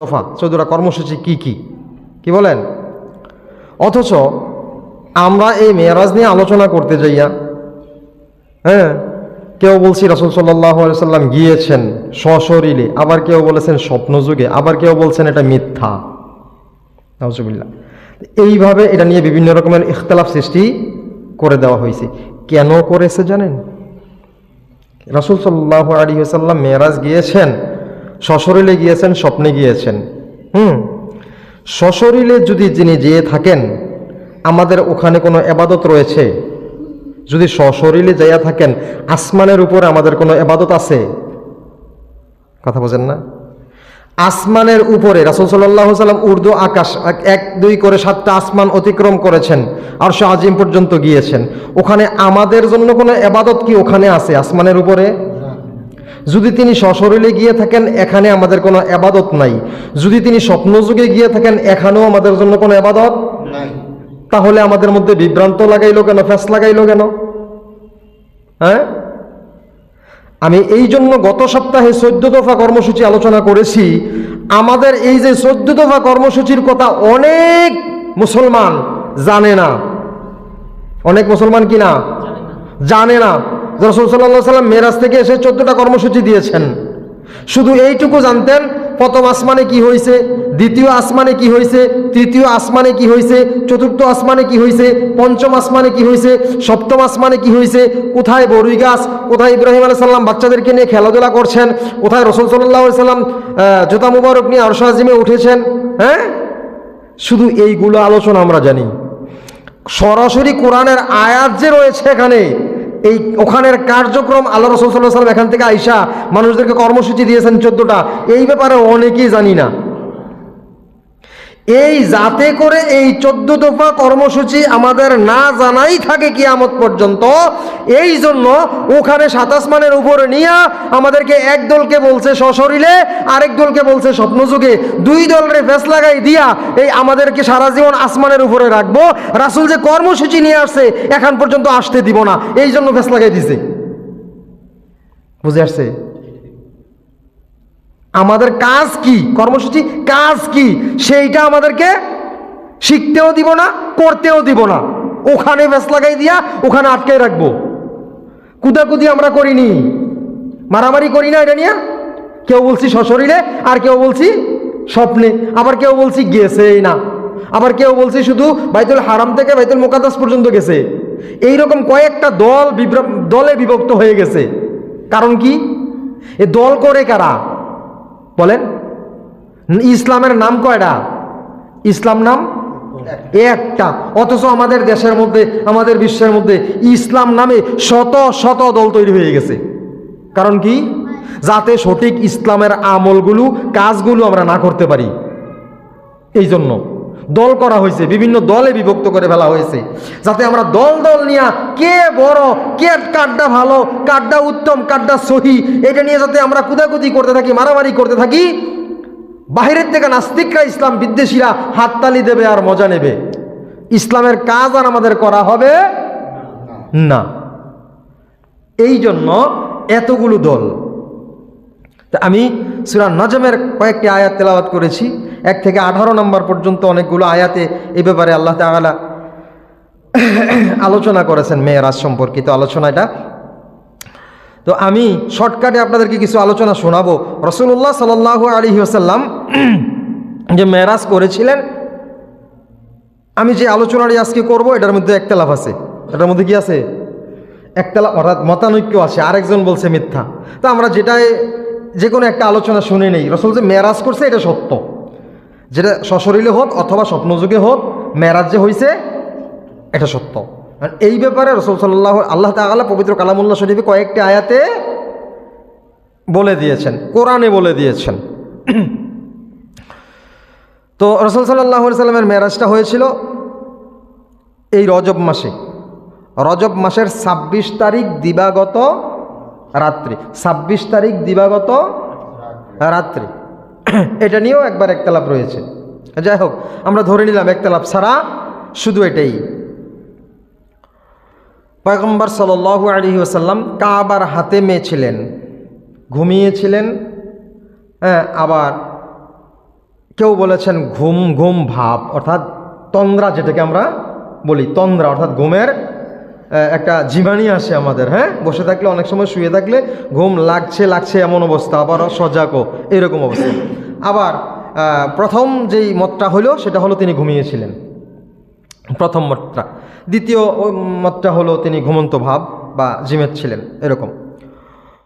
দফা চোদ্দটা কর্মসূচি কি কি? কি বলেন? অথচ আমরা এই মেয়ারাজ নিয়ে আলোচনা করতে যাইয়া হ্যাঁ কেউ বলছি রাসুল সাল্লাম গিয়েছেন সশরীরে, আবার কেউ বলেছেন স্বপ্নযুগে, আবার কেউ বলছেন এটা মিথ্যা। নাউজুবিল্লাহ। এইভাবে এটা নিয়ে বিভিন্ন রকমের ইখতলাফ সৃষ্টি করে দেওয়া হয়েছে। কেন করেছে জানেন? রাসুল সাল্লাহ আলী সাল্লাম মেয়ারাজ গিয়েছেন সশরীরে গিয়েছেন, স্বপ্নে গিয়েছেন। হুম, সশরীরে যদি যিনি যেয়ে থাকেন, আমাদের ওখানে কোনো এবাদত রয়েছে? যদি সশরীরে যাইয়া থাকেন, আসমানের উপরে আমাদের কোনো এবাদত আছে? কথা বোঝেন না? আসমানের উপরে, রাসুল সাল্লাহ সাল্লাম উর্দু আকাশ, এক- দুই করে সাতটা আসমান অতিক্রম করেছেন আর সে আজিম পর্যন্ত গিয়েছেন। ওখানে আমাদের জন্য কোনো এবাদত কি ওখানে আছে, আসমানের উপরে? যদি তিনি সশরীরে গিয়ে থাকেন এখানে আমাদের কোনো এবাদত নাই। যদি তিনি স্বপ্নযুগে গিয়ে থাকেন এখানেও আমাদের জন্য কোনো এবাদত নাই। তাহলে আমাদের মধ্যে বিভ্রান্ত লাগাইলো কেন ফ্যাস লাগাইলো কেন? হ্যাঁ? আমি এই জন্য গত সপ্তাহে চোদ্দ দফা কর্মসূচি আলোচনা করেছি। আমাদের এই যে চোদ্দ দফা কর্মসূচির কথা অনেক মুসলমান জানে না। অনেক মুসলমান কি না। জানে না। রসুল সাল্লাহ সাল্লাম মেরাজ থেকে এসে চোদ্দটা কর্মসূচি দিয়েছেন। শুধু এইটুকু জানতেন, প্রথম আসমানে কি হয়েছে দ্বিতীয় আসমানে কি হয়েছে তৃতীয় আসমানে কি হয়েছে চতুর্থ আসমানে কি হয়েছে পঞ্চম আসমানে কি হয়েছে সপ্তম আসমানে কি হয়েছে কোথায় বরুই গাছ, কোথায় ইব্রাহিম আলাহ সাল্লাম বাচ্চাদেরকে নিয়ে খেলাধুলা করছেন, কোথায় রসুল সাল্লাহ সাল্লাম জোতা মুবারক নিয়ে আরশা আজিমে উঠেছেন হ্যাঁ? শুধু এইগুলো আলোচনা আমরা জানি। সরাসরি কোরআনের আয়াত যে রয়েছে এখানে এই ওখানের কার্যক্রম আল্লাহ রসুল সাল্লাহ সাল্লাম এখান থেকে আইসা মানুষদেরকে কর্মসূচি দিয়েছেন চোদ্দটা। এই ব্যাপারে অনেকেই জানি না। এই যাতে করে এই চোদ্দ দফা কর্মসূচি আমাদের না জানাই থাকে কিয়ামত পর্যন্ত, এই জন্য ওখানে সাতাসমানের উপরে নিয়ে আমাদেরকে এক দলকে বলছে সশরীরে, আরেক দলকে বলছে স্বপ্নযুগে। দুই দলের ফেস লাগাই দিয়া এই আমাদেরকে সারা জীবন আসমানের উপরে রাখব। রাসুল যে কর্মসূচি নিয়ে আসছে, এখন পর্যন্ত আসতে দিব না। এই জন্য ফেস লাগাই দিছে। বুঝে আসছে? আমাদের কাজ কি? কর্মসূচি কাজ কি? সেইটা আমাদেরকে শিখতেও দিব না, করতেও দিব না। ওখানে ব্যাস লাগাই দিয়া ওখানে আটকে রাখব। কুদাকুদি আমরা করিনি। মারামারি করি না এটা নিয়ে। কেউ বলছি সশরীরে, আর কেউ বলছি স্বপ্নে। আবার কেউ বলছি গেছেই না। আবার কেউ বলছি শুধু বাইতুল হারাম থেকে বাইতুল মোকাদ্দাস পর্যন্ত গেছে। এই রকম কয়েকটা দল দলে বিভক্ত হয়ে গেছে। কারণ কি? এ দল করে কারা? বলেন। ইসলামের নাম কয়টা? ইসলাম নাম? একটা। অথচ আমাদের দেশের মধ্যে, আমাদের বিশ্বের মধ্যে ইসলাম নামে শত শত দল তৈরি হয়ে গেছে। কারণ কি? যাতে সঠিক ইসলামের আমলগুলো, কাজগুলো আমরা না করতে পারি। এই জন্য দল করা হয়েছে, বিভিন্ন দলে বিভক্ত করে ফেলা হয়েছে। যাতে আমরা দল দল নিয়ে কে বড়, কে কাড্ডা ভালো কাড্ডা উত্তম কাড্ডা সহি, এটা নিয়ে যাতে আমরা কুদাকুদি করতে থাকি, মারামারি করতে থাকি, বাহিরের থেকে নাস্তিকরা ইসলাম বিদ্বেষীরা হাততালি দেবে আর মজা নেবে। ইসলামের কাজ আর আমাদের করা হবে না। এই জন্য এতগুলো দল। আমি সুরা নজমের কয়েকটি আয়াত তেলাওয়াত করেছি। এক থেকে আঠারো নম্বর পর্যন্ত অনেকগুলো আয়াতে এ ব্যাপারে আল্লাহ তাআলা আলোচনা করেছেন মেয়েরাজ সম্পর্কিত আলোচনাটা তো আমি শর্টকাটে আপনাদেরকে কিছু আলোচনা শোনাবো। রসুল্লাহ সাল্লাহ আলী আসাল্লাম যে মেয়েরাজ করেছিলেন, আমি যে আলোচনাটি আজকে করব, এটার মধ্যে একতলাফ আছে। এটার মধ্যে কি আছে? একটা লাভ অর্থাৎ মতানৈক্য আছে। আরেকজন বলছে মিথ্যা। তো আমরা যেটাই যে কোনো একটা আলোচনা শুনে নেই। রসুল যে মেরাজ করছে, এটা সত্য। যেটা সশরীরে হোক অথবা স্বপ্নযুগে হোক মেরাজ যে হয়েছে এটা সত্য। এই ব্যাপারে রসুল সাল্লাহ আল্লাহ তাআলা পবিত্র কালামুল্লাহ শরীফে কয়েকটি আয়াতে বলে দিয়েছেন, কোরআনে বলে দিয়েছেন। তো রসুল সাল্লাহ সাল্লামের মেরাজটা হয়েছিল এই রজব মাসে। রজব মাসের ২৬ তারিখ দিবাগত রাত্রি। ২৬ তারিখ দিবাগত রাত্রি। এটা নিয়েও একবার একতলাপ রয়েছে। যাই হোক, আমরা ধরে নিলাম একতলাপ ছাড়া শুধু এটাই। পয়গম্বর সাল আলী ওসাল্লাম কাবার হাতে মেয়ে ছিলেন ঘুমিয়েছিলেন হ্যাঁ আবার কেউ বলেছেন ঘুম ঘুম ভাব, অর্থাৎ তন্দ্রা যেটাকে আমরা বলি, তন্দ্রা, অর্থাৎ ঘুমের একটা জীবাণী আসে আমাদের হ্যাঁ বসে থাকলে, অনেক সময় শুয়ে থাকলে ঘুম লাগছে লাগছে এমন অবস্থা আবার সজাগও, এরকম অবস্থা। আবার প্রথম যেই মতটা হলো, সেটা হলো তিনি ঘুমিয়েছিলেন। প্রথম মতটা। দ্বিতীয় মতটা হলো তিনি ঘুমন্ত ভাব বা জিমেত ছিলেন, এরকম।